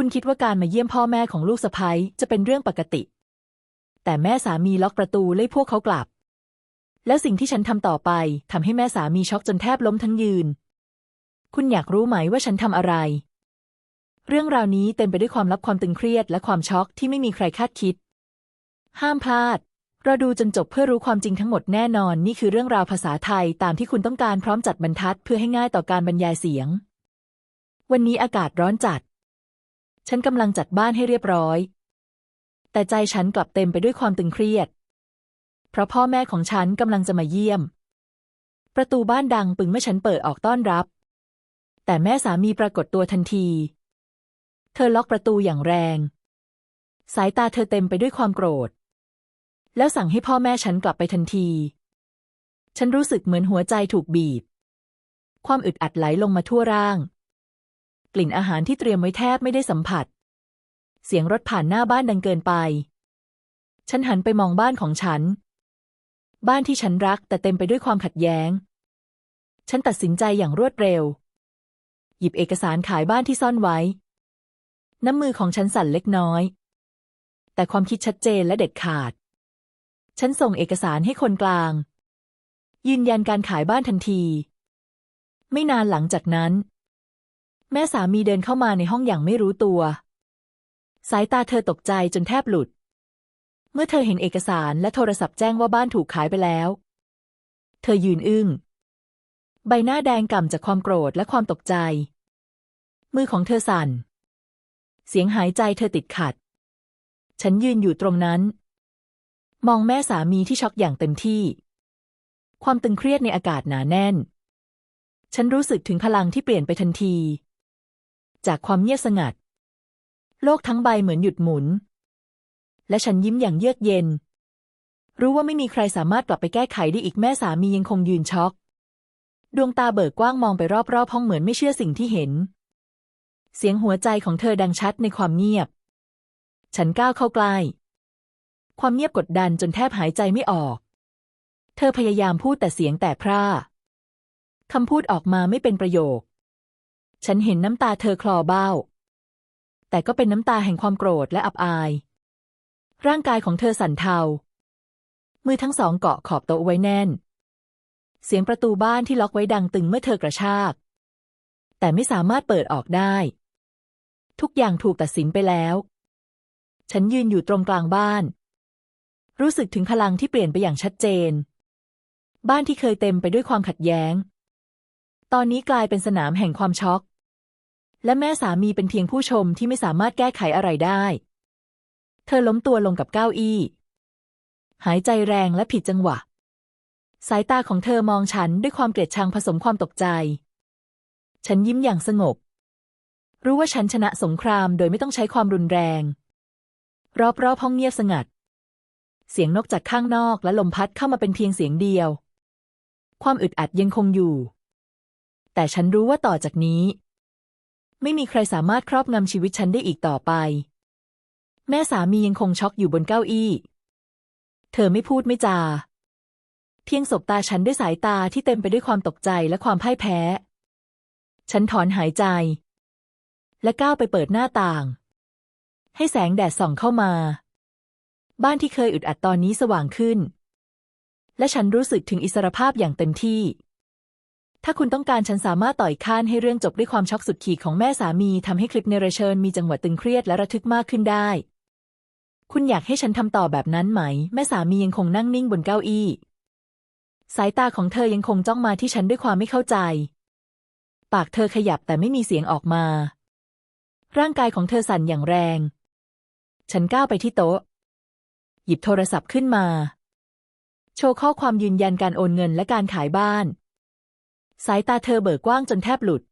คุณคิดว่าการมาเยี่ยมพ่อแม่ของลูกสะใภ้จะเป็นเรื่องปกติ แต่แม่สามีล็อกประตูไล่พวกเขากลับ แล้วสิ่งที่ฉันทำต่อไปทำให้แม่สามีช็อกจนแทบล้มทั้งยืน คุณอยากรู้ไหมว่าฉันทำอะไร เรื่องราวนี้เต็มไปด้วยความลับความตึงเครียดและความช็อกที่ไม่มีใครคาดคิด ห้ามพลาดเราดูจนจบเพื่อรู้ความจริงทั้งหมดแน่นอน นี่คือเรื่องราวภาษาไทยตามที่คุณต้องการพร้อมจัดบรรทัดเพื่อให้ง่ายต่อการบรรยายเสียง วันนี้อากาศร้อนจัด ฉันกำลังจัดบ้านให้เรียบร้อย แต่ใจฉันกลับเต็มไปด้วยความตึงเครียด เพราะพ่อแม่ของฉันกำลังจะมาเยี่ยม ประตูบ้านดังปึงเมื่อฉันเปิดออกต้อนรับ แต่แม่สามีปรากฏตัวทันที เธอล็อกประตูอย่างแรง สายตาเธอเต็มไปด้วยความโกรธ แล้วสั่งให้พ่อแม่ฉันกลับไปทันที ฉันรู้สึกเหมือนหัวใจถูกบีบ ความอึดอัดไหลลงมาทั่วร่าง กลิ่นอาหารที่เตรียมไว้แทบไม่ได้สัมผัส เสียงรถผ่านหน้าบ้านดังเกินไป ฉันหันไปมองบ้านของฉัน บ้านที่ฉันรักแต่เต็มไปด้วยความขัดแย้ง ฉันตัดสินใจอย่างรวดเร็ว หยิบเอกสารขายบ้านที่ซ่อนไว้ น้ำมือของฉันสั่นเล็กน้อย แต่ความคิดชัดเจนและเด็ดขาด ฉันส่งเอกสารให้คนกลาง ยืนยันการขายบ้านทันที ไม่นานหลังจากนั้น แม่สามีเดินเข้ามาในห้องอย่างไม่รู้ตัว สายตาเธอตกใจจนแทบหลุด เมื่อเธอเห็นเอกสารและโทรศัพท์แจ้งว่าบ้านถูกขายไปแล้ว เธอยืนอึง้ง ใบหน้าแดงก่ำจากความโกรธและความตกใจ มือของเธอสั่น เสียงหายใจเธอติดขัด ฉันยืนอยู่ตรงนั้น มองแม่สามีที่ช็อกอย่างเต็มที่ ความตึงเครียดในอากาศหนาแน่น ฉันรู้สึกถึงพลังที่เปลี่ยนไปทันที จากความเงียบสงัด โลกทั้งใบเหมือนหยุดหมุน และฉันยิ้มอย่างเยือกเย็น รู้ว่าไม่มีใครสามารถกลับไปแก้ไขได้อีกแม่สามียังคงยืนช็อก ดวงตาเบิกกว้างมองไปรอบๆห้องเหมือนไม่เชื่อสิ่งที่เห็น เสียงหัวใจของเธอดังชัดในความเงียบ ฉันก้าวเข้าใกล้ความเงียบกดดันจนแทบหายใจไม่ออก เธอพยายามพูดแต่เสียงแตกพร่าคำพูดออกมาไม่เป็นประโยค ฉันเห็นน้ำตาเธอคลอเบ้า แต่ก็เป็นน้ำตาแห่งความโกรธและอับอาย ร่างกายของเธอสั่นเทา มือทั้งสองเกาะขอบโต๊ะไว้แน่น เสียงประตูบ้านที่ล็อกไว้ดังตึงเมื่อเธอกระชาก แต่ไม่สามารถเปิดออกได้ ทุกอย่างถูกตัดสินไปแล้ว ฉันยืนอยู่ตรงกลางบ้าน รู้สึกถึงพลังที่เปลี่ยนไปอย่างชัดเจน บ้านที่เคยเต็มไปด้วยความขัดแย้งตอนนี้กลายเป็นสนามแห่งความช็อก และแม่สามีเป็นเพียงผู้ชมที่ไม่สามารถแก้ไขอะไรได้ เธอล้มตัวลงกับเก้าอี้ หายใจแรงและผิดจังหวะ สายตาของเธอมองฉันด้วยความเกลียดชังผสมความตกใจ ฉันยิ้มอย่างสงบ รู้ว่าฉันชนะสงครามโดยไม่ต้องใช้ความรุนแรง รอบๆห้องเงียบสงัด เสียงนกจากข้างนอกและลมพัดเข้ามาเป็นเพียงเสียงเดียว ความอึดอัดยังคงอยู่ แต่ฉันรู้ว่าต่อจากนี้ ไม่มีใครสามารถครอบงำชีวิตฉันได้อีกต่อไป แม่สามียังคงช็อกอยู่บนเก้าอี้ เธอไม่พูดไม่จา เพียงสบตาฉันด้วยสายตาที่เต็มไปด้วยความตกใจและความพ่ายแพ้ ฉันถอนหายใจ และก้าวไปเปิดหน้าต่าง ให้แสงแดดส่องเข้ามา บ้านที่เคยอึดอัดตอนนี้สว่างขึ้น และฉันรู้สึกถึงอิสรภาพอย่างเต็มที่ ถ้าคุณต้องการฉันสามารถต่อยข้านให้เรื่องจบด้วยความช็อกสุดขีดของแม่สามีทำให้คลิปเนเรเชนมีจังหวะตึงเครียดและระทึกมากขึ้นได้ คุณอยากให้ฉันทำต่อแบบนั้นไหม แม่สามียังคงนั่งนิ่งบนเก้าอี้ สายตาของเธอยังคงจ้องมาที่ฉันด้วยความไม่เข้าใจ ปากเธอขยับแต่ไม่มีเสียงออกมา ร่างกายของเธอสั่นอย่างแรง ฉันก้าวไปที่โต๊ะ หยิบโทรศัพท์ขึ้นมา โชว์ข้อความยืนยันการโอนเงินและการขายบ้าน สายตาเธอเบิกกว้างจนแทบหลุด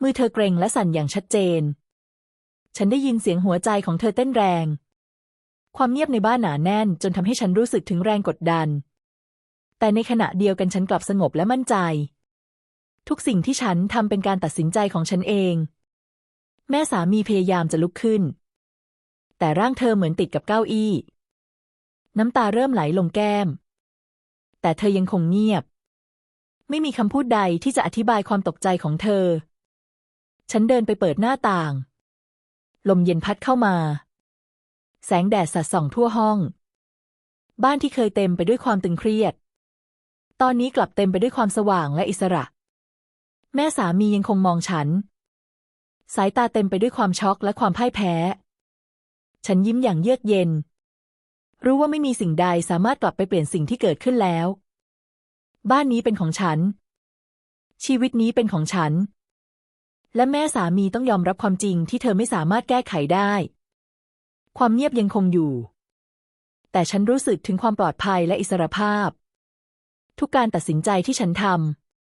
มือเธอเกรงและสั่นอย่างชัดเจน ฉันได้ยินเสียงหัวใจของเธอเต้นแรง ความเงียบในบ้านหนาแน่นจนทำให้ฉันรู้สึกถึงแรงกดดัน แต่ในขณะเดียวกันฉันกลับสงบและมั่นใจ ทุกสิ่งที่ฉันทำเป็นการตัดสินใจของฉันเอง แม่สามีพยายามจะลุกขึ้น แต่ร่างเธอเหมือนติดกับเก้าอี้ น้ำตาเริ่มไหลลงแก้ม แต่เธอยังคงเงียบ ไม่มีคำพูดใดที่จะอธิบายความตกใจของเธอ ฉันเดินไปเปิดหน้าต่าง ลมเย็นพัดเข้ามา แสงแดดสัดส่องทั่วห้อง บ้านที่เคยเต็มไปด้วยความตึงเครียด ตอนนี้กลับเต็มไปด้วยความสว่างและอิสระ แม่สามียังคงมองฉัน สายตาเต็มไปด้วยความช็อกและความพ่ายแพ้ ฉันยิ้มอย่างเยือกเย็น รู้ว่าไม่มีสิ่งใดสามารถกลับไปเปลี่ยนสิ่งที่เกิดขึ้นแล้ว บ้านนี้เป็นของฉัน ชีวิตนี้เป็นของฉัน และแม่สามีต้องยอมรับความจริงที่เธอไม่สามารถแก้ไขได้ ความเงียบยังคงอยู่ แต่ฉันรู้สึกถึงความปลอดภัยและอิสรภาพ ทุกการตัดสินใจที่ฉันท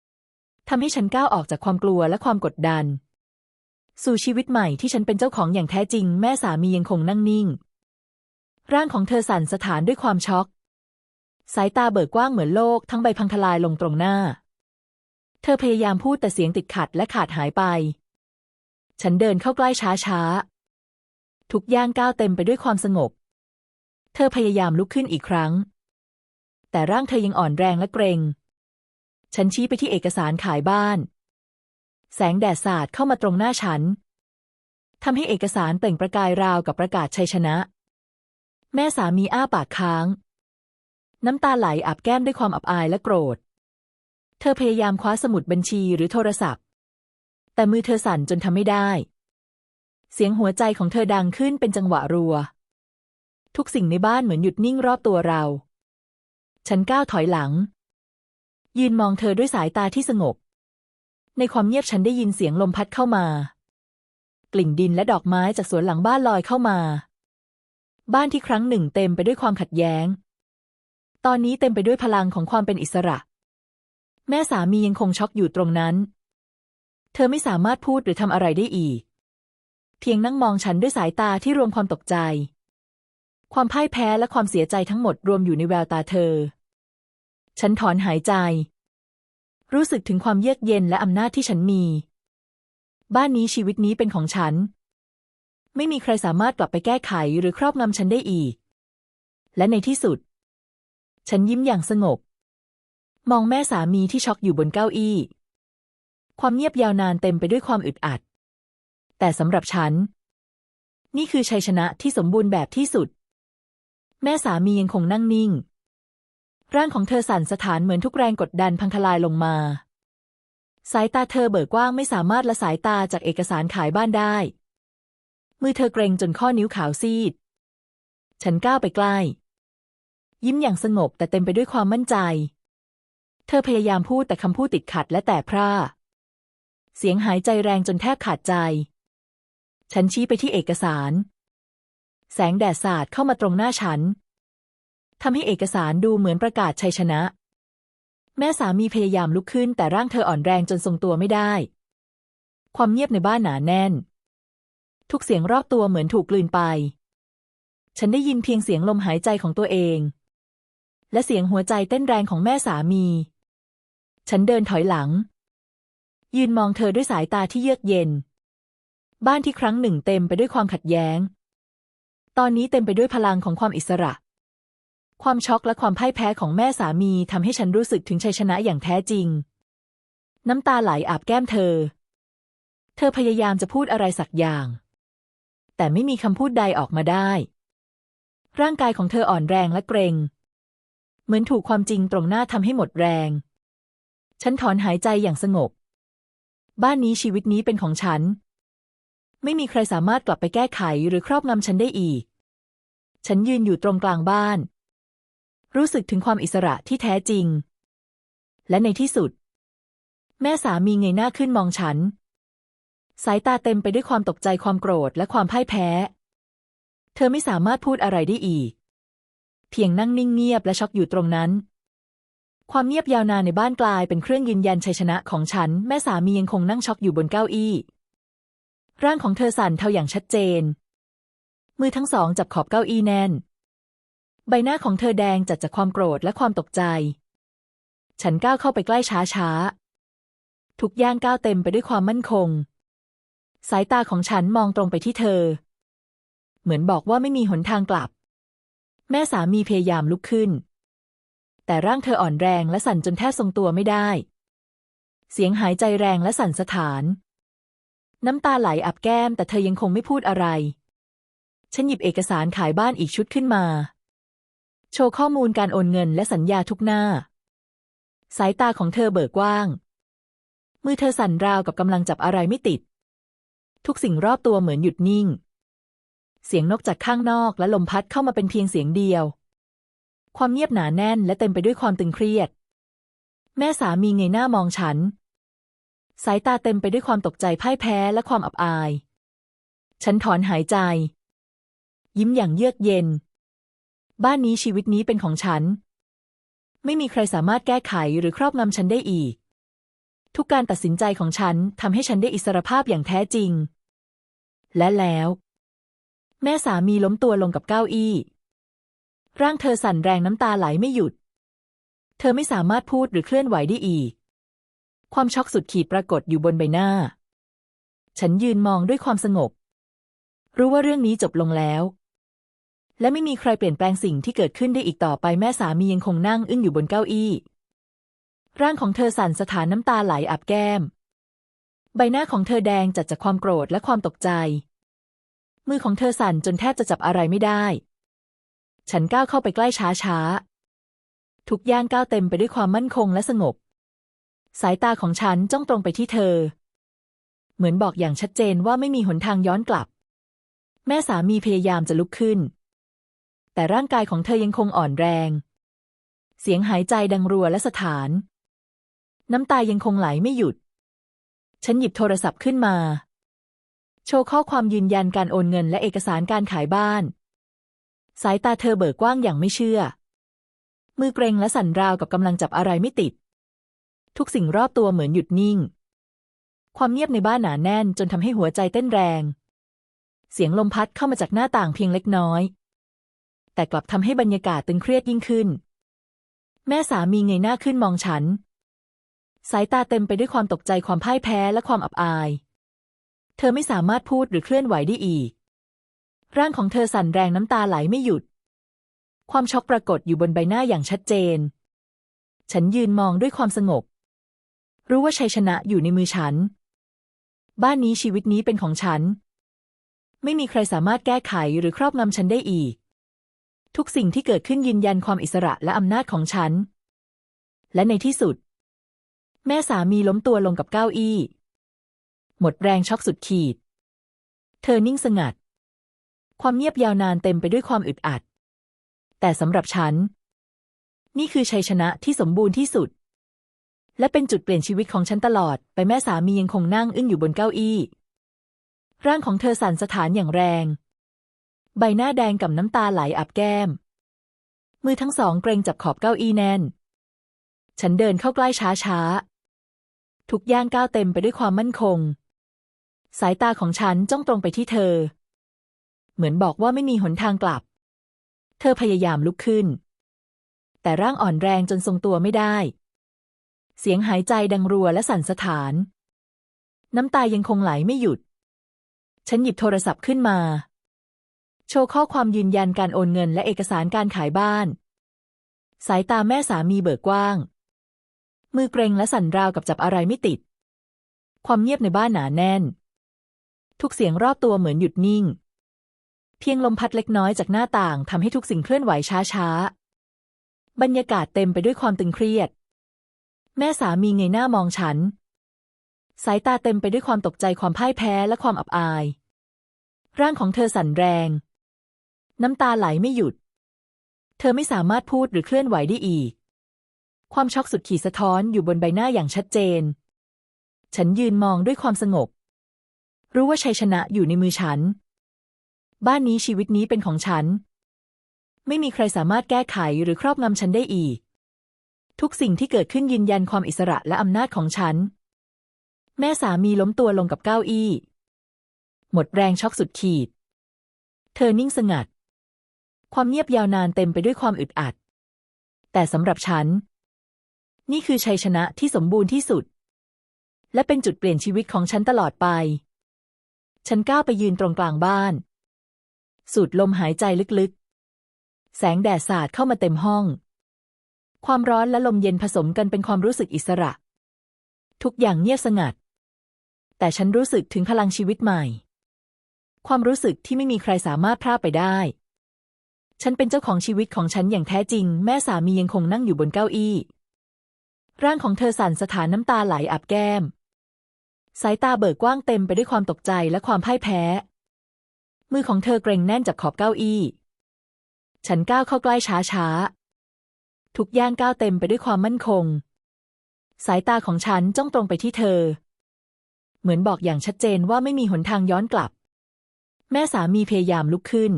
ำทำให้ฉันก้าวออกจากความกลัวและความกดดัน สู่ชีวิตใหม่ที่ฉันเป็นเจ้าของอย่างแท้จริง แม่สามียังคงนั่งนิ่ง ร่างของเธอสั่นสะท้านด้วยความช็อก สายตาเบิกกว้างเหมือนโลกทั้งใบพังทลายลงตรงหน้า เธอพยายามพูดแต่เสียงติดขัดและขาดหายไป ฉันเดินเข้าใกล้ช้าๆทุกย่างก้าวเต็มไปด้วยความสงบ เธอพยายามลุกขึ้นอีกครั้ง แต่ร่างเธอยังอ่อนแรงและเกรง ฉันชี้ไปที่เอกสารขายบ้าน แสงแดดสาดเข้ามาตรงหน้าฉันทำให้เอกสารเปล่งประกายราวกับประกาศชัยชนะ แม่สามีอ้าปากค้าง น้ำตาไหลอาบแก้มด้วยความอับอายและโกรธ เธอพยายามคว้าสมุดบัญชีหรือโทรศัพท์ แต่มือเธอสั่นจนทำไม่ได้ เสียงหัวใจของเธอดังขึ้นเป็นจังหวะรัว ทุกสิ่งในบ้านเหมือนหยุดนิ่งรอบตัวเรา ฉันก้าวถอยหลัง ยืนมองเธอด้วยสายตาที่สงบ ในความเงียบฉันได้ยินเสียงลมพัดเข้ามา กลิ่นดินและดอกไม้จากสวนหลังบ้านลอยเข้ามา บ้านที่ครั้งหนึ่งเต็มไปด้วยความขัดแย้ง ตอนนี้เต็มไปด้วยพลังของความเป็นอิสระ แม่สามียังคงช็อกอยู่ตรงนั้น เธอไม่สามารถพูดหรือทำอะไรได้อีก เพียงนั่งมองฉันด้วยสายตาที่รวมความตกใจ ความพ่ายแพ้และความเสียใจทั้งหมดรวมอยู่ในแววตาเธอ ฉันถอนหายใจ รู้สึกถึงความเยือกเย็นและอำนาจที่ฉันมี บ้านนี้ชีวิตนี้เป็นของฉัน ไม่มีใครสามารถกลับไปแก้ไขหรือครอบงำฉันได้อีก และในที่สุด ฉันยิ้มอย่างสงบ มองแม่สามีที่ช็อกอยู่บนเก้าอี้ ความเงียบยาวนานเต็มไปด้วยความอึดอัด แต่สำหรับฉัน นี่คือชัยชนะที่สมบูรณ์แบบที่สุด แม่สามียังคงนั่งนิ่ง ร่างของเธอสั่นสะท้านเหมือนทุกแรงกดดันพังทลายลงมา สายตาเธอเบิกกว้างไม่สามารถละสายตาจากเอกสารขายบ้านได้ มือเธอเกรงจนข้อนิ้วขาวซีด ฉันก้าวไปใกล้ ยิ้มอย่างสงบแต่เต็มไปด้วยความมั่นใจ เธอพยายามพูดแต่คำพูดติดขัดและแต่พร่า เสียงหายใจแรงจนแทบขาดใจ ฉันชี้ไปที่เอกสาร แสงแดดสาดเข้ามาตรงหน้าฉันทำให้เอกสารดูเหมือนประกาศชัยชนะ แม่สามีพยายามลุกขึ้น แต่ร่างเธออ่อนแรงจนทรงตัวไม่ได้ ความเงียบในบ้านหนาแน่น ทุกเสียงรอบตัวเหมือนถูกกลืนไป ฉันได้ยินเพียงเสียงลมหายใจของตัวเอง และเสียงหัวใจเต้นแรงของแม่สามี ฉันเดินถอยหลัง ยืนมองเธอด้วยสายตาที่เยือกเย็น บ้านที่ครั้งหนึ่งเต็มไปด้วยความขัดแย้ง ตอนนี้เต็มไปด้วยพลังของความอิสระ ความช็อกและความพ่ายแพ้ของแม่สามีทำให้ฉันรู้สึกถึงชัยชนะอย่างแท้จริง น้ำตาไหลอาบแก้มเธอ เธอพยายามจะพูดอะไรสักอย่าง แต่ไม่มีคำพูดใดออกมาได้ร่างกายของเธออ่อนแรงและเกรง มือนถูกความจริงตรงหน้าทำให้หมดแรง ฉันถอนหายใจอย่างสงบ บ้านนี้ชีวิตนี้เป็นของฉัน ไม่มีใครสามารถกลับไปแก้ไขหรือครอบงำฉันได้อีก ฉันยืนอยู่ตรงกลางบ้าน รู้สึกถึงความอิสระที่แท้จริง และในที่สุด แม่สามีเงยหน้าขึ้นมองฉัน สายตาเต็มไปด้วยความตกใจความโกรธและความพ่ายแพ้ เธอไม่สามารถพูดอะไรได้อีก เพียงนั่งนิ่งเงียบและช็อกอยู่ตรงนั้น ความเงียบยาวนานในบ้านกลายเป็นเครื่องยืนยันชัยชนะของฉัน แม่สามียังคงนั่งช็อกอยู่บนเก้าอี้ร่างของเธอสั่นเทาอย่างชัดเจน มือทั้งสองจับขอบเก้าอี้แน่น ใบหน้าของเธอแดงจัดจากความโกรธและความตกใจ ฉันก้าวเข้าไปใกล้ช้าช้าๆทุกย่างก้าวเต็มไปด้วยความมั่นคง สายตาของฉันมองตรงไปที่เธอ เหมือนบอกว่าไม่มีหนทางกลับ แม่สามีพยายามลุกขึ้น แต่ร่างเธออ่อนแรงและสั่นจนแทบทรงตัวไม่ได้ เสียงหายใจแรงและสั่นสะท้าน น้ำตาไหลอับแก้ม แต่เธอยังคงไม่พูดอะไร ฉันหยิบเอกสารขายบ้านอีกชุดขึ้นมา โชว์ข้อมูลการโอนเงินและสัญญาทุกหน้า สายตาของเธอเบิกกว้าง มือเธอสั่นราวกับกำลังจับอะไรไม่ติด ทุกสิ่งรอบตัวเหมือนหยุดนิ่ง เสียงนกจากข้างนอกและลมพัดเข้ามาเป็นเพียงเสียงเดียว ความเงียบหนาแน่นและเต็มไปด้วยความตึงเครียด แม่สามีเงยหน้ามองฉัน สายตาเต็มไปด้วยความตกใจพ่ายแพ้และความอับอาย ฉันถอนหายใจ ยิ้มอย่างเยือกเย็น บ้านนี้ชีวิตนี้เป็นของฉัน ไม่มีใครสามารถแก้ไขหรือครอบงำฉันได้อีก ทุกการตัดสินใจของฉันทำให้ฉันได้อิสรภาพอย่างแท้จริง และแล้ว แม่สามีล้มตัวลงกับเก้าอี้ ร่างเธอสั่นแรงน้ำตาไหลไม่หยุด เธอไม่สามารถพูดหรือเคลื่อนไหวได้อีก ความช็อกสุดขีดปรากฏอยู่บนใบหน้า ฉันยืนมองด้วยความสงบ รู้ว่าเรื่องนี้จบลงแล้ว และไม่มีใครเปลี่ยนแปลงสิ่งที่เกิดขึ้นได้อีกต่อไปแม่สามียังคงนั่งอึ้งอยู่บนเก้าอี้ ร่างของเธอสั่นสถานน้ำตาไหลอาบแก้ม ใบหน้าของเธอแดงจัดจากความโกรธและความตกใจ มือของเธอสั่นจนแทบจะจับอะไรไม่ได้ ฉันก้าวเข้าไปใกล้ช้าช้าทุกย่างก้าวเต็มไปด้วยความมั่นคงและสงบ สายตาของฉันจ้องตรงไปที่เธอ เหมือนบอกอย่างชัดเจนว่าไม่มีหนทางย้อนกลับ แม่สามีพยายามจะลุกขึ้น แต่ร่างกายของเธอยังคงอ่อนแรง เสียงหายใจดังรัวและสถาน น้ำตายังคงไหลไม่หยุด ฉันหยิบโทรศัพท์ขึ้นมา โชว์ข้อความยืนยันการโอนเงินและเอกสารการขายบ้าน สายตาเธอเบิกกว้างอย่างไม่เชื่อ มือเกรงและสั่นราวกับกำลังจับอะไรไม่ติด ทุกสิ่งรอบตัวเหมือนหยุดนิ่ง ความเงียบในบ้านหนาแน่นจนทำให้หัวใจเต้นแรง เสียงลมพัดเข้ามาจากหน้าต่างเพียงเล็กน้อย แต่กลับทำให้บรรยากาศตึงเครียดยิ่งขึ้น แม่สามีเงยหน้าขึ้นมองฉัน สายตาเต็มไปด้วยความตกใจความพ่ายแพ้และความอับอาย เธอไม่สามารถพูดหรือเคลื่อนไหวได้อีก ร่างของเธอสั่นแรงน้ำตาไหลไม่หยุด ความช็อกปรากฏอยู่บนใบหน้าอย่างชัดเจน ฉันยืนมองด้วยความสงบ รู้ว่าชัยชนะอยู่ในมือฉัน บ้านนี้ชีวิตนี้เป็นของฉัน ไม่มีใครสามารถแก้ไขหรือครอบงำฉันได้อีก ทุกสิ่งที่เกิดขึ้นยืนยันความอิสระและอำนาจของฉัน และในที่สุด แม่สามีล้มตัวลงกับเก้าอี้ หมดแรงช็อกสุดขีด เธอนิ่งสงัด ความเงียบยาวนานเต็มไปด้วยความอึดอัด แต่สำหรับฉัน นี่คือชัยชนะที่สมบูรณ์ที่สุด และเป็นจุดเปลี่ยนชีวิตของฉันตลอด ไปแม่สามียังคงนั่งอึ้งอยู่บนเก้าอี้ ร่างของเธอสั่นสถานอย่างแรง ใบหน้าแดงกับน้ำตาไหลอาบแก้ม มือทั้งสองเกรงจับขอบเก้าอี้แน่น ฉันเดินเข้าใกล้ช้าๆทุกย่างก้าวเต็มไปด้วยความมั่นคง สายตาของฉันจ้องตรงไปที่เธอ เหมือนบอกว่าไม่มีหนทางกลับ เธอพยายามลุกขึ้น แต่ร่างอ่อนแรงจนทรงตัวไม่ได้ เสียงหายใจดังรัวและสั่นสถาน น้ำตายังคงไหลไม่หยุด ฉันหยิบโทรศัพท์ขึ้นมา โชว์ข้อความยืนยันการโอนเงินและเอกสารการขายบ้าน สายตาแม่สามีเบิกกว้าง มือเกรงและสั่นราวกับจับอะไรไม่ติด ความเงียบในบ้านหนาแน่น ทุกเสียงรอบตัวเหมือนหยุดนิ่ง เพียงลมพัดเล็กน้อยจากหน้าต่างทำให้ทุกสิ่งเคลื่อนไหวช้าๆ บรรยากาศเต็มไปด้วยความตึงเครียด แม่สามีเงยหน้ามองฉัน สายตาเต็มไปด้วยความตกใจความพ่ายแพ้และความอับอาย ร่างของเธอสั่นแรง น้ำตาไหลไม่หยุด เธอไม่สามารถพูดหรือเคลื่อนไหวได้อีก ความช็อกสุดขีดสะท้อนอยู่บนใบหน้าอย่างชัดเจน ฉันยืนมองด้วยความสงบ รู้ว่าชัยชนะอยู่ในมือฉัน บ้านนี้ชีวิตนี้เป็นของฉัน ไม่มีใครสามารถแก้ไขหรือครอบงำฉันได้อีก ทุกสิ่งที่เกิดขึ้นยืนยันความอิสระและอำนาจของฉัน แม่สามีล้มตัวลงกับเก้าอี้ หมดแรงช็อกสุดขีด เธอนิ่งสงัด ความเงียบยาวนานเต็มไปด้วยความอึดอัด แต่สำหรับฉัน นี่คือชัยชนะที่สมบูรณ์ที่สุดและเป็นจุดเปลี่ยนชีวิตของฉันตลอดไป ฉันก้าวไปยืนตรงกลางบ้าน สูดลมหายใจลึกๆ แสงแดดสาดเข้ามาเต็มห้อง ความร้อนและลมเย็นผสมกันเป็นความรู้สึกอิสระ ทุกอย่างเงียบสงัด แต่ฉันรู้สึกถึงพลังชีวิตใหม่ ความรู้สึกที่ไม่มีใครสามารถพรากไปได้ ฉันเป็นเจ้าของชีวิตของฉันอย่างแท้จริง แม่สามียังคงนั่งอยู่บนเก้าอี้ ร่างของเธอสั่นสถานน้ำตาไหลอาบแก้ม สายตาเบิกกว้างเต็มไปด้วยความตกใจและความพ่ายแพ้ มือของเธอเกรงแน่นจากขอบเก้าอี้ ฉันก้าวเข้าใกล้ช้าช้าๆทุกย่างก้าวเต็มไปด้วยความมั่นคง สายตาของฉันจ้องตรงไปที่เธอ เหมือนบอกอย่างชัดเจนว่าไม่มีหนทางย้อนกลับ แม่สามีพยายามลุกขึ้น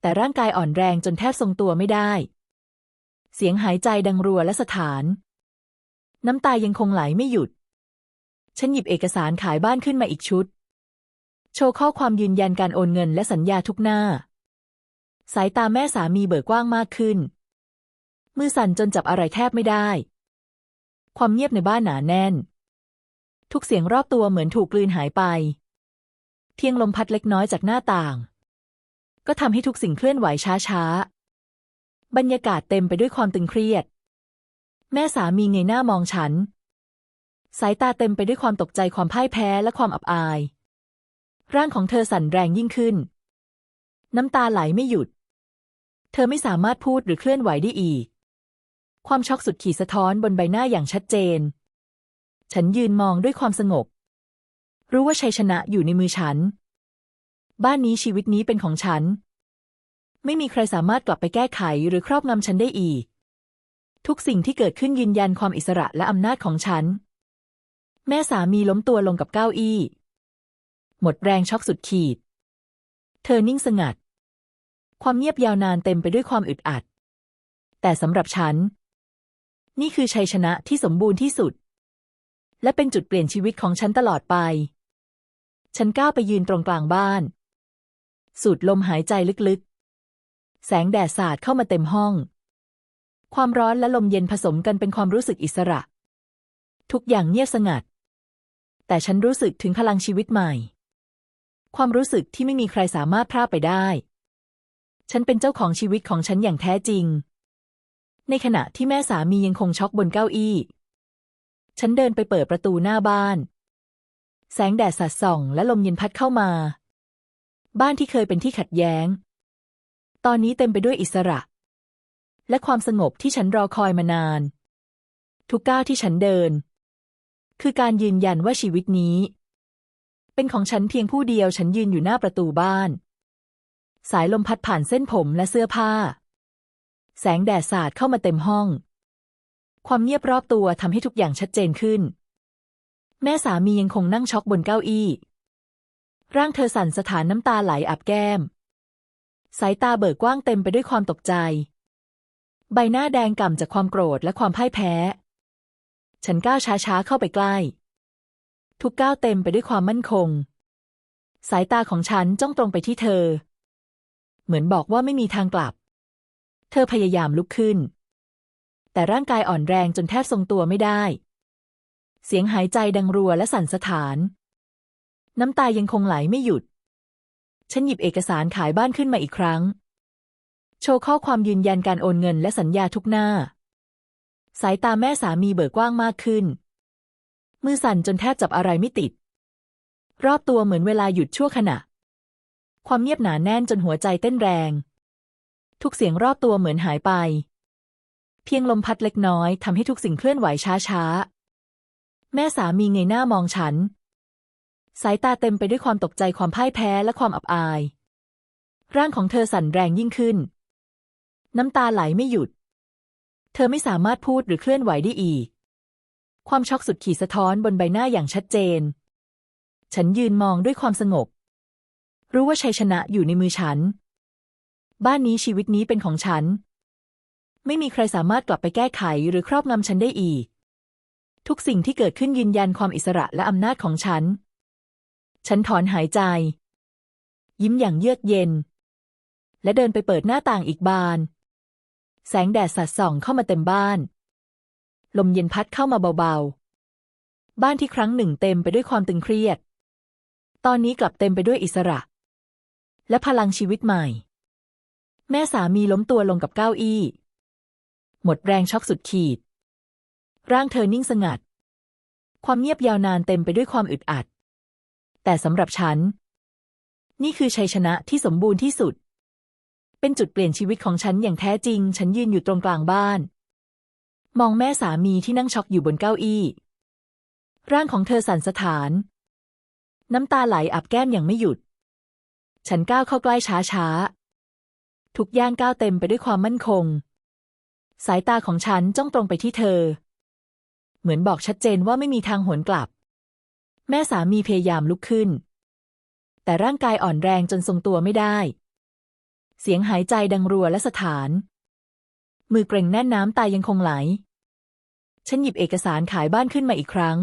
แต่ร่างกายอ่อนแรงจนแทบทรงตัวไม่ได้ เสียงหายใจดังรัวและสถาน น้ำตายังคงไหลไม่หยุด ฉันหยิบเอกสารขายบ้านขึ้นมาอีกชุด โชว์ข้อความยืนยันการโอนเงินและสัญญาทุกหน้า สายตาแม่สามีเบิกกว้างมากขึ้น มือสั่นจนจับอะไรแทบไม่ได้ ความเงียบในบ้านหนาแน่น ทุกเสียงรอบตัวเหมือนถูกกลืนหายไป เพียงลมพัดเล็กน้อยจากหน้าต่าง ก็ทำให้ทุกสิ่งเคลื่อนไหวช้าๆ บรรยากาศเต็มไปด้วยความตึงเครียดแม่สามีเงยหน้ามองฉัน สายตาเต็มไปด้วยความตกใจความพ่ายแพ้และความอับอาย ร่างของเธอสั่นแรงยิ่งขึ้น น้ำตาไหลไม่หยุด เธอไม่สามารถพูดหรือเคลื่อนไหวได้อีก ความช็อกสุดขีดสะท้อนบนใบหน้าอย่างชัดเจน ฉันยืนมองด้วยความสงบ รู้ว่าชัยชนะอยู่ในมือฉัน บ้านนี้ชีวิตนี้เป็นของฉัน ไม่มีใครสามารถกลับไปแก้ไขหรือครอบงำฉันได้อีก ทุกสิ่งที่เกิดขึ้นยืนยันความอิสระและอำนาจของฉัน แม่สามีล้มตัวลงกับเก้าอี้ หมดแรงช็อกสุดขีด เธอนิ่งสงัด ความเงียบยาวนานเต็มไปด้วยความอึดอัด แต่สำหรับฉัน นี่คือชัยชนะที่สมบูรณ์ที่สุด และเป็นจุดเปลี่ยนชีวิตของฉันตลอดไป ฉันก้าวไปยืนตรงกลางบ้าน สูดลมหายใจลึกๆ แสงแดดสาดเข้ามาเต็มห้อง ความร้อนและลมเย็นผสมกันเป็นความรู้สึกอิสระทุกอย่างเงียบสงัด แต่ฉันรู้สึกถึงพลังชีวิตใหม่ ความรู้สึกที่ไม่มีใครสามารถพรากไปได้ ฉันเป็นเจ้าของชีวิตของฉันอย่างแท้จริง ในขณะที่แม่สามียังคงช็อกบนเก้าอี้ ฉันเดินไปเปิดประตูหน้าบ้าน แสงแดดสัดส่อง และลมเย็นพัดเข้ามา บ้านที่เคยเป็นที่ขัดแย้ง ตอนนี้เต็มไปด้วยอิสระ และความสงบที่ฉันรอคอยมานาน ทุกก้าวที่ฉันเดิน คือการยืนยันว่าชีวิตนี้ เป็นของฉันเพียงผู้เดียวฉันยืนอยู่หน้าประตูบ้าน สายลมพัดผ่านเส้นผมและเสื้อผ้า แสงแดดสาดเข้ามาเต็มห้อง ความเงียบรอบตัวทำให้ทุกอย่างชัดเจนขึ้น แม่สามียังคงนั่งช็อกบนเก้าอี้ ร่างเธอสั่นสถานน้ำตาไหลอาบแก้ม สายตาเบิกกว้างเต็มไปด้วยความตกใจ ใบหน้าแดงก่ำจากความโกรธและความพ่ายแพ้ ฉันก้าวช้าๆเข้าไปใกล้ ทุกก้าวเต็มไปด้วยความมั่นคง สายตาของฉันจ้องตรงไปที่เธอ เหมือนบอกว่าไม่มีทางกลับ เธอพยายามลุกขึ้น แต่ร่างกายอ่อนแรงจนแทบทรงตัวไม่ได้ เสียงหายใจดังรัวและสั่นสะท้าน น้ำตายังคงไหลไม่หยุด ฉันหยิบเอกสารขายบ้านขึ้นมาอีกครั้ง โชว์ข้อความยืนยันการโอนเงินและสัญญาทุกหน้า สายตาแม่สามีเบิกกว้างมากขึ้น มือสั่นจนแทบจับอะไรไม่ติด รอบตัวเหมือนเวลาหยุดชั่วขณะ ความเงียบหนาแน่นจนหัวใจเต้นแรง ทุกเสียงรอบตัวเหมือนหายไป เพียงลมพัดเล็กน้อยทำให้ทุกสิ่งเคลื่อนไหวช้าๆ แม่สามีเงยหน้ามองฉัน สายตาเต็มไปด้วยความตกใจความพ่ายแพ้และความอับอาย ร่างของเธอสั่นแรงยิ่งขึ้น น้ำตาไหลไม่หยุด เธอไม่สามารถพูดหรือเคลื่อนไหวได้อีก ความช็อกสุดขีดสะท้อนบนใบหน้าอย่างชัดเจน ฉันยืนมองด้วยความสงบ รู้ว่าชัยชนะอยู่ในมือฉัน บ้านนี้ชีวิตนี้เป็นของฉัน ไม่มีใครสามารถกลับไปแก้ไขหรือครอบงำฉันได้อีก ทุกสิ่งที่เกิดขึ้นยืนยันความอิสระและอำนาจของฉัน ฉันถอนหายใจ ยิ้มอย่างเยือกเย็น และเดินไปเปิดหน้าต่างอีกบาน แสงแดดสัดส่องเข้ามาเต็มบ้าน ลมเย็นพัดเข้ามาเบาๆ บ้านที่ครั้งหนึ่งเต็มไปด้วยความตึงเครียด ตอนนี้กลับเต็มไปด้วยอิสระ และพลังชีวิตใหม่ แม่สามีล้มตัวลงกับเก้าอี้ หมดแรงช็อกสุดขีด ร่างเธอนิ่งสงัด ความเงียบยาวนานเต็มไปด้วยความอึดอัด แต่สำหรับฉัน นี่คือชัยชนะที่สมบูรณ์ที่สุด เป็นจุดเปลี่ยนชีวิตของฉันอย่างแท้จริง ฉันยืนอยู่ตรงกลางบ้าน มองแม่สามีที่นั่งช็อกอยู่บนเก้าอี้ ร่างของเธอสั่นสะท้าน น้ำตาไหลอาบแก้มอย่างไม่หยุด ฉันก้าวเข้าใกล้ช้าๆ ทุกย่างก้าวเต็มไปด้วยความมั่นคง สายตาของฉันจ้องตรงไปที่เธอ เหมือนบอกชัดเจนว่าไม่มีทางหวนกลับ แม่สามีพยายามลุกขึ้น แต่ร่างกายอ่อนแรงจนทรงตัวไม่ได้ เสียงหายใจดังรัวและสถาน มือเกร็งแน่นน้ำตายยังคงไหล ฉันหยิบเอกสารขายบ้านขึ้นมาอีกครั้ง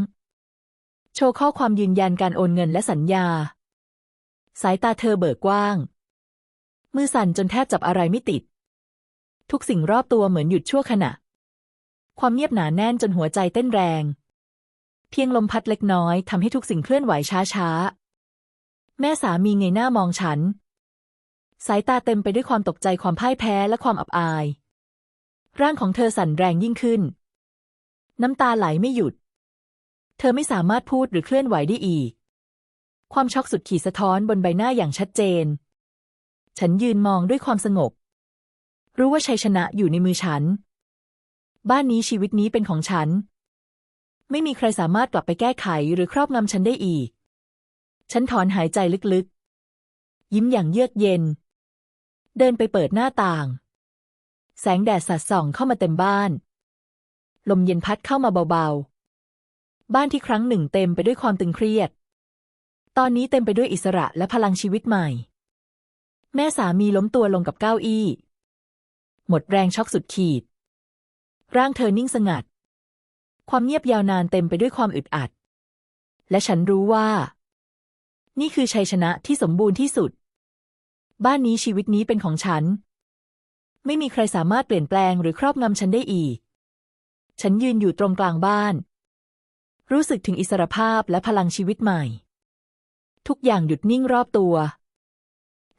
โชว์ข้อความยืนยันการโอนเงินและสัญญา สายตาเธอเบิกกว้าง มือสั่นจนแทบจับอะไรไม่ติด ทุกสิ่งรอบตัวเหมือนหยุดชั่วขณะ ความเงียบหนาแน่นจนหัวใจเต้นแรง เพียงลมพัดเล็กน้อยทำให้ทุกสิ่งเคลื่อนไหวช้าๆแม่สามีเงยหน้ามองฉัน สายตาเต็มไปด้วยความตกใจความพ่ายแพ้และความอับอาย ร่างของเธอสั่นแรงยิ่งขึ้น น้ำตาไหลไม่หยุด เธอไม่สามารถพูดหรือเคลื่อนไหวได้อีก ความช็อกสุดขีดสะท้อนบนใบหน้าอย่างชัดเจน ฉันยืนมองด้วยความสงบ รู้ว่าชัยชนะอยู่ในมือฉัน บ้านนี้ชีวิตนี้เป็นของฉัน ไม่มีใครสามารถกลับไปแก้ไขหรือครอบงำฉันได้อีก ฉันถอนหายใจลึกๆ ยิ้มอย่างเยือกเย็น เดินไปเปิดหน้าต่าง แสงแดดสัดส่องเข้ามาเต็มบ้าน ลมเย็นพัดเข้ามาเบาๆ บ้านที่ครั้งหนึ่งเต็มไปด้วยความตึงเครียด ตอนนี้เต็มไปด้วยอิสระและพลังชีวิตใหม่ แม่สามีล้มตัวลงกับเก้าอี้ หมดแรงช็อกสุดขีด ร่างเธอนิ่งสงัด ความเงียบยาวนานเต็มไปด้วยความอึดอัด และฉันรู้ว่า นี่คือชัยชนะที่สมบูรณ์ที่สุด บ้านนี้ชีวิตนี้เป็นของฉัน ไม่มีใครสามารถเปลี่ยนแปลงหรือครอบงำฉันได้อีก ฉันยืนอยู่ตรงกลางบ้าน รู้สึกถึงอิสรภาพและพลังชีวิตใหม่ ทุกอย่างหยุดนิ่งรอบตัว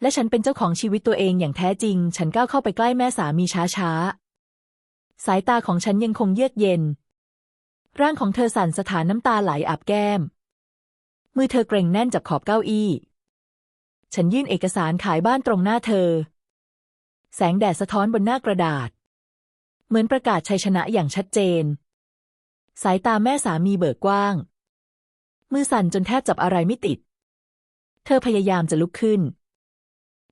และฉันเป็นเจ้าของชีวิตตัวเองอย่างแท้จริง ฉันก้าวเข้าไปใกล้แม่สามีช้าๆ สายตาของฉันยังคงเยือกเย็น ร่างของเธอสั่นสถานน้ำตาไหลอาบแก้ม มือเธอเกร็งแน่นจับขอบเก้าอี้ ฉันยื่นเอกสารขายบ้านตรงหน้าเธอ แสงแดดสะท้อนบนหน้ากระดาษ เหมือนประกาศชัยชนะอย่างชัดเจน สายตาแม่สามีเบิกกว้าง มือสั่นจนแทบจับอะไรไม่ติด เธอพยายามจะลุกขึ้น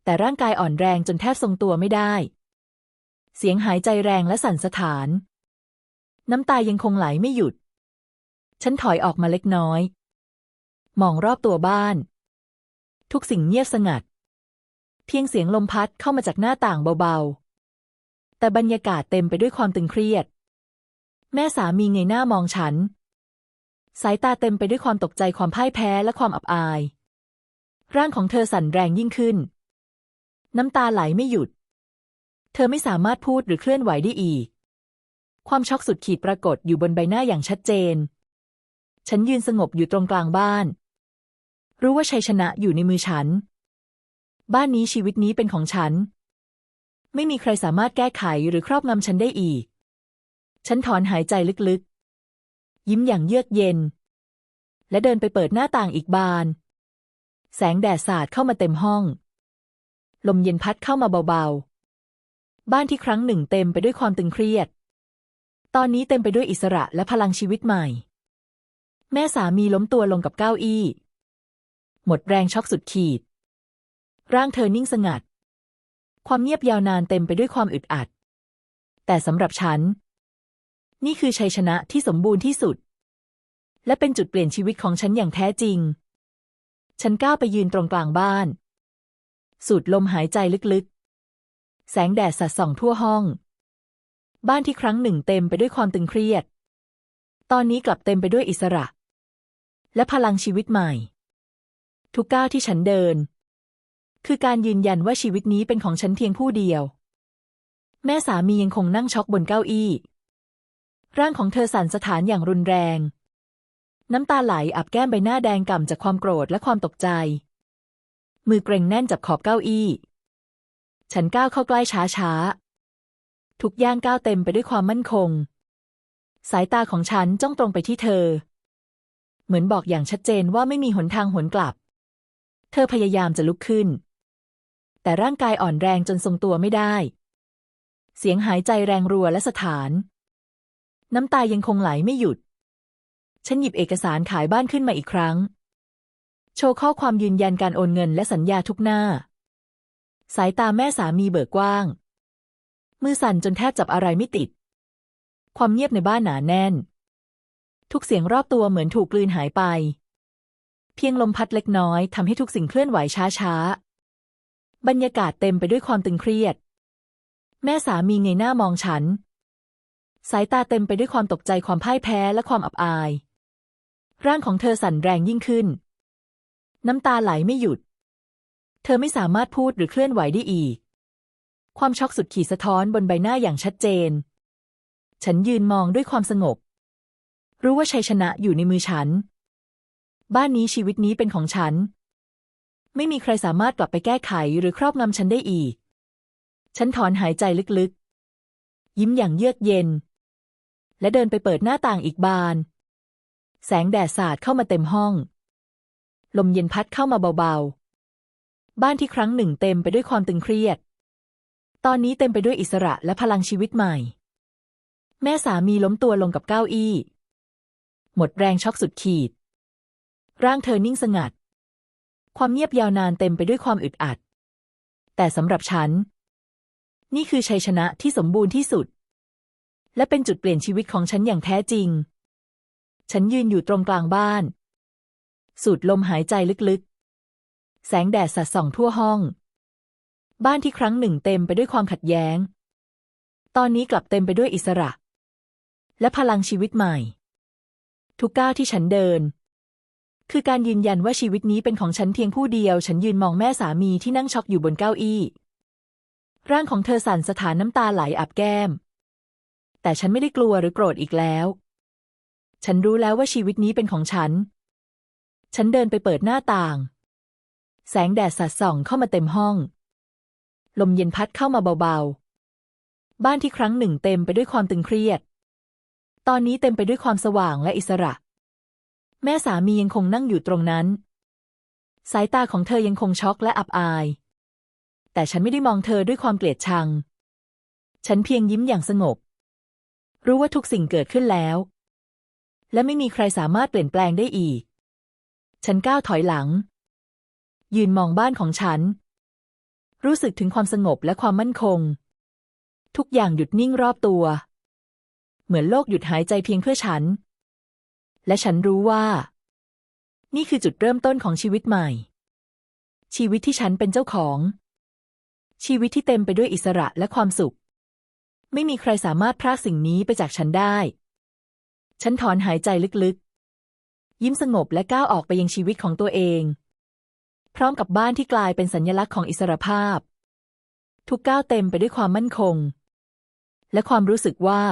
แต่ร่างกายอ่อนแรงจนแทบทรงตัวไม่ได้ เสียงหายใจแรงและสั่นสะท้าน น้ำตายังคงไหลไม่หยุด ฉันถอยออกมาเล็กน้อย มองรอบตัวบ้าน ทุกสิ่งเงียบสงัด เพียงเสียงลมพัดเข้ามาจากหน้าต่างเบาๆ แต่บรรยากาศเต็มไปด้วยความตึงเครียด แม่สามีเงยหน้ามองฉัน สายตาเต็มไปด้วยความตกใจความพ่ายแพ้และความอับอาย ร่างของเธอสั่นแรงยิ่งขึ้น น้ำตาไหลไม่หยุด เธอไม่สามารถพูดหรือเคลื่อนไหวได้อีก ความช็อกสุดขีดปรากฏอยู่บนใบหน้าอย่างชัดเจน ฉันยืนสงบอยู่ตรงกลางบ้าน รู้ว่าชัยชนะอยู่ในมือฉัน บ้านนี้ชีวิตนี้เป็นของฉัน ไม่มีใครสามารถแก้ไขหรือครอบงำฉันได้อีก ฉันถอนหายใจลึกๆ ยิ้มอย่างเยือกเย็น และเดินไปเปิดหน้าต่างอีกบาน แสงแดดสาดเข้ามาเต็มห้อง ลมเย็นพัดเข้ามาเบาๆ บ้านที่ครั้งหนึ่งเต็มไปด้วยความตึงเครียด ตอนนี้เต็มไปด้วยอิสระและพลังชีวิตใหม่ แม่สามีล้มตัวลงกับเก้าอี้ หมดแรงช็อกสุดขีด ร่างเธอนิ่งสงัด ความเงียบยาวนานเต็มไปด้วยความอึดอัด แต่สำหรับฉัน นี่คือชัยชนะที่สมบูรณ์ที่สุด และเป็นจุดเปลี่ยนชีวิตของฉันอย่างแท้จริง ฉันก้าวไปยืนตรงกลางบ้าน สูดลมหายใจลึกๆ แสงแดดสัดส่องทั่วห้อง บ้านที่ครั้งหนึ่งเต็มไปด้วยความตึงเครียด ตอนนี้กลับเต็มไปด้วยอิสระ และพลังชีวิตใหม่ ทุกก้าวที่ฉันเดิน คือการยืนยันว่าชีวิตนี้เป็นของฉันเพียงผู้เดียว แม่สามียังคงนั่งช็อกบนเก้าอี้ ร่างของเธอสั่นสะท้านอย่างรุนแรง น้ำตาไหลอาบแก้มใบหน้าแดงก่ำจากความโกรธและความตกใจ มือเกรงแน่นจับขอบเก้าอี้ ฉันก้าวเข้าใกล้ช้าๆทุกย่างก้าวเต็มไปด้วยความมั่นคง สายตาของฉันจ้องตรงไปที่เธอ เหมือนบอกอย่างชัดเจนว่าไม่มีหนทางหวนกลับ เธอพยายามจะลุกขึ้น แต่ร่างกายอ่อนแรงจนทรงตัวไม่ได้ เสียงหายใจแรงรัวและสถาน น้ำตายังคงไหลไม่หยุด ฉันหยิบเอกสารขายบ้านขึ้นมาอีกครั้ง โชว์ข้อความยืนยันการโอนเงินและสัญญาทุกหน้า สายตาแม่สามีเบิกกว้าง มือสั่นจนแทบจับอะไรไม่ติด ความเงียบในบ้านหนาแน่น ทุกเสียงรอบตัวเหมือนถูกกลืนหายไป เพียงลมพัดเล็กน้อยทำให้ทุกสิ่งเคลื่อนไหวช้าๆ บรรยากาศเต็มไปด้วยความตึงเครียด แม่สามีเงยหน้ามองฉัน สายตาเต็มไปด้วยความตกใจความพ่ายแพ้และความอับอาย ร่างของเธอสั่นแรงยิ่งขึ้น น้ำตาไหลไม่หยุด เธอไม่สามารถพูดหรือเคลื่อนไหวได้อีก ความช็อกสุดขีดสะท้อนบนใบหน้าอย่างชัดเจน ฉันยืนมองด้วยความสงบ รู้ว่าชัยชนะอยู่ในมือฉัน บ้านนี้ชีวิตนี้เป็นของฉัน ไม่มีใครสามารถกลับไปแก้ไขหรือครอบงำฉันได้อีก ฉันถอนหายใจลึกๆ ยิ้มอย่างเยือกเย็น และเดินไปเปิดหน้าต่างอีกบาน แสงแดดสาดเข้ามาเต็มห้อง ลมเย็นพัดเข้ามาเบาๆ บ้านที่ครั้งหนึ่งเต็มไปด้วยความตึงเครียด ตอนนี้เต็มไปด้วยอิสระและพลังชีวิตใหม่ แม่สามีล้มตัวลงกับเก้าอี้ หมดแรงช็อกสุดขีด ร่างเธอนิ่งสงัด ความเงียบยาวนานเต็มไปด้วยความอึดอัด แต่สำหรับฉัน นี่คือชัยชนะที่สมบูรณ์ที่สุด และเป็นจุดเปลี่ยนชีวิตของฉันอย่างแท้จริง ฉันยืนอยู่ตรงกลางบ้าน สูดลมหายใจลึกๆ แสงแดดสัดส่องทั่วห้อง บ้านที่ครั้งหนึ่งเต็มไปด้วยความขัดแย้ง ตอนนี้กลับเต็มไปด้วยอิสระ และพลังชีวิตใหม่ ทุกก้าวที่ฉันเดิน คือการยืนยันว่าชีวิตนี้เป็นของฉันเพียงผู้เดียว ฉันยืนมองแม่สามีที่นั่งช็อกอยู่บนเก้าอี้ ร่างของเธอสั่นสถานน้ำตาไหลอาบแก้ม แต่ฉันไม่ได้กลัวหรือโกรธอีกแล้ว ฉันรู้แล้วว่าชีวิตนี้เป็นของฉัน ฉันเดินไปเปิดหน้าต่าง แสงแดดสัดส่องเข้ามาเต็มห้อง ลมเย็นพัดเข้ามาเบาๆ บ้านที่ครั้งหนึ่งเต็มไปด้วยความตึงเครียด ตอนนี้เต็มไปด้วยความสว่างและอิสระ แม่สามียังคงนั่งอยู่ตรงนั้น สายตาของเธอยังคงช็อกและอับอาย แต่ฉันไม่ได้มองเธอด้วยความเกลียดชัง ฉันเพียงยิ้มอย่างสงบ รู้ว่าทุกสิ่งเกิดขึ้นแล้ว และไม่มีใครสามารถเปลี่ยนแปลงได้อีก ฉันก้าวถอยหลัง ยืนมองบ้านของฉัน รู้สึกถึงความสงบและความมั่นคง ทุกอย่างหยุดนิ่งรอบตัว เหมือนโลกหยุดหายใจเพียงเพื่อฉัน และฉันรู้ว่า นี่คือจุดเริ่มต้นของชีวิตใหม่ ชีวิตที่ฉันเป็นเจ้าของ ชีวิตที่เต็มไปด้วยอิสระและความสุข ไม่มีใครสามารถพรากสิ่งนี้ไปจากฉันได้ ฉันถอนหายใจลึกๆ ยิ้มสงบและก้าวออกไปยังชีวิตของตัวเอง พร้อมกับบ้านที่กลายเป็นสัญลักษณ์ของอิสรภาพ ทุกก้าวเต็มไปด้วยความมั่นคง และความรู้สึกว่า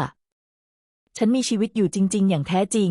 ฉันมีชีวิตอยู่จริง ๆ อย่างแท้จริง